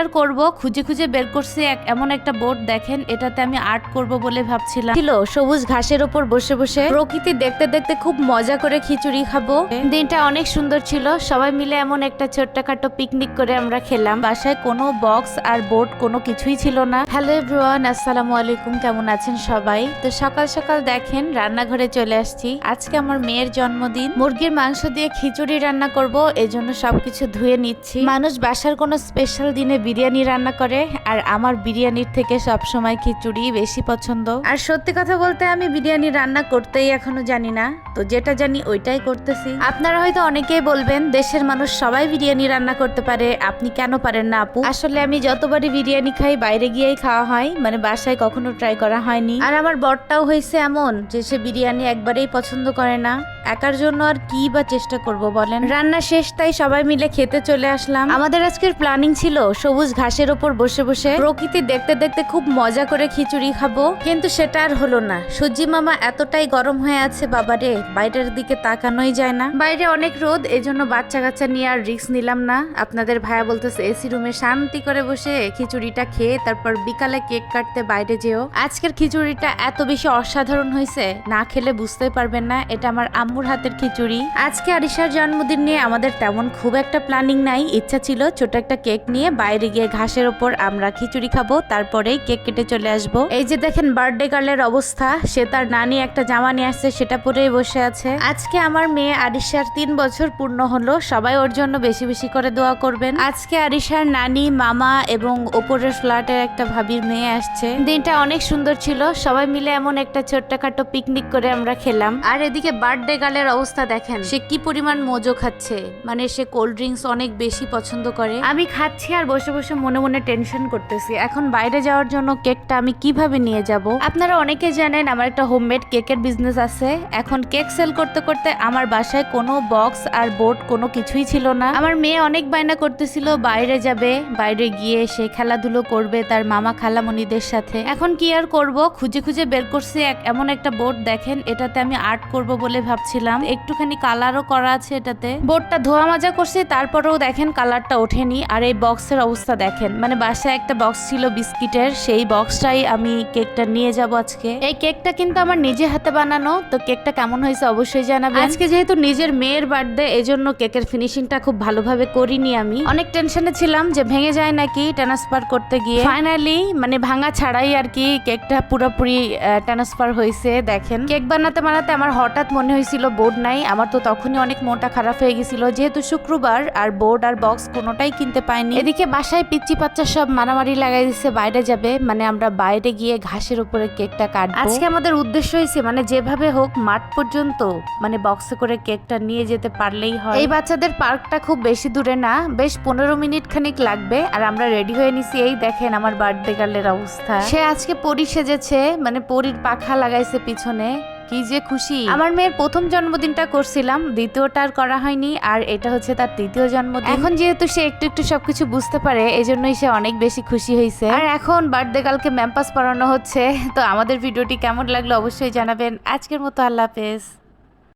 আর করব, খুঁজে খুঁজে বের করছি এক, এমন একটা বোর্ড দেখেন, এটাতে আমি আর্ট করব বলে ভাবছিলাম। ছিল সবুজ ঘাসের ওপর বসে বসে। প্রকৃতি দেখতে দেখতে খুব মজা করে খিচুড়ি খাব। দিনটা অনেক সুন্দর ছিল, সবাই মিলে এমন একটা ছোট্টখাটো পিকনিক করে আমরা খেলাম। বাসায় কোনো বক্স আর বোর্ড কোনো কিছুই ছিল না। হ্যালো এভরিওয়ান আসসালামু আলাইকুম, কেমন আছেন সবাই? তো সকাল সকাল দেখেন, রান্নাঘরে চলে আসছি। আজকে আমার মেয়ের জন্মদিন। মুরগির মাংস দিয়ে খিচুড়ি রান্না করব, এজন্য সবকিছু ধুয়ে নিচ্ছি। মানুষ বাসার কোনো স্পেশাল দিনে বিরিয়ানি রান্না করে আর আমার বিরিয়ানির থেকে সব সময় খিচুড়ি বেশি পছন্দ। আর সত্যি কথা বলতে আমি বিরিয়ানি রান্না করতেই এখনও জানি না। তো যেটা জানি ওইটাই করতেছি। আপনারা হয়তো অনেকেই বলবেন দেশের মানুষ সবাই বিরিয়ানি রান্না করতে পারে। আপনি কেন পারেন না আপু? আসলে আমি যতবারই বিরিয়ানি খাই বাইরে গিয়েই খাওয়া হয়। মানে বাসায় কখনো ট্রাই করা হয়নি। আর আমার বরটাও হয়েছে এমন যে সে বিরিয়ানি একবারেই পছন্দ করে না। একার জন্য আর কি বা চেষ্টা করব বলেন? রান্না শেষ তাই সবাই মিলে খেতে চলে আসলাম। আমাদের আজকের প্ল্যানিং ছিল সবুজ ঘাসের ওপর বসে বসে প্রকৃতি দেখতে দেখতে খুব মজা করে খিচুড়ি খাব। কিন্তু সেটা আর হলো না। সূর্যি মামা এতটাই গরম হয়ে আছে বাবারে, বাইরের দিকে তাকানোই যায় না। বাইরে অনেক রোদ, এজন্য বাচ্চা কাচ্চা নিয়ে আর রিক্স নিলাম না। আপনাদের ভাইয়া বলতেছে, এসি রুমে শান্তি করে বসে খিচুড়িটা খেয়ে তারপর বিকালে কেক কাটতে বাইরে যেও। আজকের খিচুড়িটা এত বেশি অসাধারণ হয়েছে না খেলে বুঝতে পারবেন না, এটা আমার আম্মুর হাতের খিচুড়ি। আজকে আরিশার জন্মদিন নিয়ে আমাদের তেমন খুব একটা প্ল্যানিং নাই। ইচ্ছা ছিল ছোট একটা কেক নিয়ে বাইরে গিয়ে ঘাসের ওপর আমরা খিচুড়ি খাব তারপরেই কেক কেটে চলে আসব। এই যে দেখেন বার্থডে গার্লের অবস্থা, সে তার নানি একটা জামা নিয়ে আসছে, সেটা পরেই বসে আছে। আজকে আমার মেয়ে আরিশার তিন বছর পূর্ণ হলো, সবাই ওর জন্য বেশি বেশি করে দোয়া করবেন। আজকে আরিশার নানি, মামা এবং ওপরের ফ্ল্যাটের একটা ভাবির মেয়ে আসছে। দিনটা অনেক সুন্দর ছিল, সবাই মিলে এমন একটা ছোট্টখাটো পিকনিক করে আমরা খেলাম। আর এদিকে বার্থডে গার্লের অবস্থা দেখেন, সে কি পরিমাণ মোজো খাচ্ছে মানে সে কোল্ড ড্রিঙ্কস অনেক বেশি পছন্দ করে। আমি খাচ্ছি আর বসে বসে মনে মনে টেনশন করতেছি। এখন বাইরে যাওয়ার জন্য কেকটা আমি কীভাবে নিয়ে যাব? আপনারা অনেকে জানেন আমার একটা হোমমেড কেকের বিজনেস আছে। এখন কেক সেল করতে করতে আমার বাসায় কোনো বক্স আর বোর্ড কোনো কিছুই ছিল না। আমার মেয়ে অনেক বায়না করতেছিল, বাইরে যাবে, বাইরে গিয়ে সে খেলাধুলো করবে তার মামা খালামণিদের সাথে। এখন কি আর করব? খুঁজে খুঁজে বের করছি এমন একটা বোর্ড দেখেন, এটাতে আমি আর্ট করব বলে ভাবছিলাম। একটুখানি কালারও করা আছে এটাতে। বোর্ডটা ধোয়া মাজা করছে, তারপরেও দেখেন কালারটা ওঠেনি। আর এই বক্সের অবস্থা দেখেন। মানে বাসায় একটা বক্স ছিল বিস্কিটের সেই বক্সটাই আমি কেকটা নিয়ে যাব আজকে। এই কেকটা কিন্তু আমার নিজে হাতে বানানো তো কেকটা কেমন হয়েছে অবশ্যই জানাবেন। আজকে যেহেতু নিজের মেয়ের বার্থডে এজন্য কেকের ফিনিশিংটা খুব ভালোভাবে করিনি আমি। অনেক টেনশনে ছিলাম যে ভেঙে যায় নাকি ট্রান্সফার করতে গিয়ে। ফাইনালি মানে ভাঙা ছাড়াই আর কি কেকটা পুরোপুরি ট্রান্সফার হয়েছে দেখেন। কেক বানাতে বানাতে আমার হঠাৎ মনে হয়েছিল বোর্ড নাই। আমার তো তখনই অনেক মনটা খারাপ হয়ে গেছিল। যেহেতু শুক্রবার আর বোর্ড আর বক্স কোনোটাই কিনতে পাইনি। এদিকে বাসায় পিচ্চি পাচ্চা সব মারামারি লাগাই দিচ্ছে বাইরে যাবে। মানে আমরা বাইরে গিয়ে ঘাসের উপরে কেকটা কাটবো। আজকে আমাদের উদ্দেশ্য হয়েছে মানে যেভাবে হোক মাঠ পর্যন্ত মানে বক্সে করে কেকটা নিয়ে যেতে পারলেই হয়। এই বাচ্চাদের পার্কটা খুব বেশি দূরে না বেশ পনেরো মিনিট খানিক লাগবে। আর আমরা রেডি হয়ে নিছি এই দেখেন আমার বার্থডে গার্লের অবস্থা। সে আজকে পরি সেজেছে মানে পরির পাখা লাগাইছে পিছনে। কি যে খুশি। আমার মেয়ের প্রথম জন্মদিনটা করছিলাম দ্বিতীয়টা আর করা হয়নি আর এটা হচ্ছে তার তৃতীয় জন্মদিন। এখন যেহেতু সে একটু একটু সবকিছু বুঝতে পারে এজন্যই সে অনেক বেশি খুশি হয়েছে। আর এখন বার্থডে কালকে ম্যাম্পাস পড়ানো হচ্ছে তো আমাদের ভিডিওটি কেমন লাগল অবশ্যই জানাবেন। আজকের মতো আল্লাহ হাফেজ।